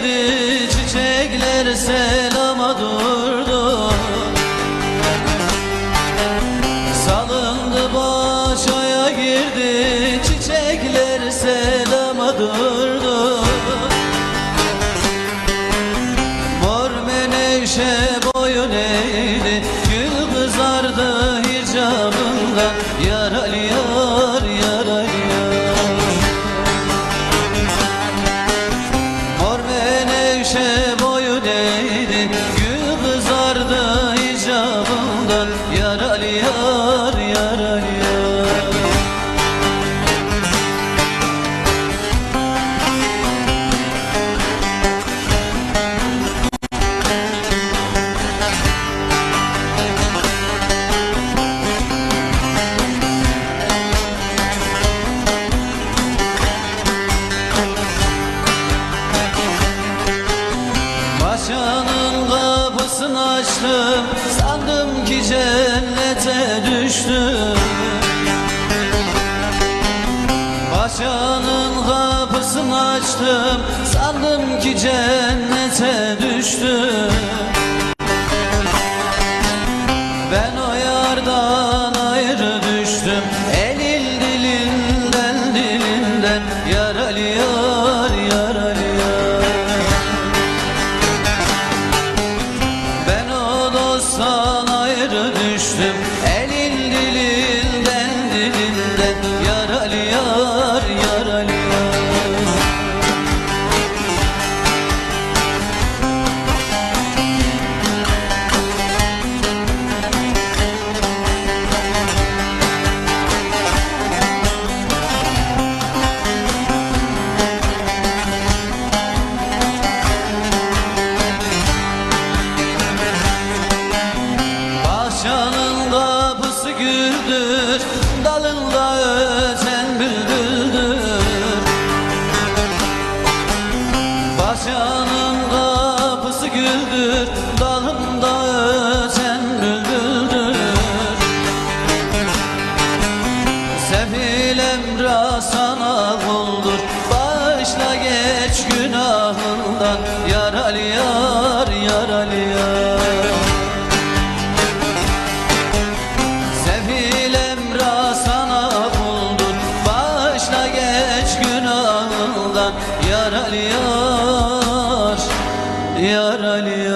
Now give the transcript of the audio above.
girdi çiçekler selama durdu. Salındı başaya girdi çiçekler selama durdu. Mor menevşe boyun eğdi Gül kızardı hicabından Yaralı yar yaralı menevşe boyun eğdi Gül kızardı hicabından Yaralı yar kapısını açtım Sandım ki cennete düştüm. Paşanın kapısını açtım Sandım ki cennete düştüm dosttan ayrı düştüm güldür Dalında öten bülbüldür Bahçanın kapısı güldür Yaralı yar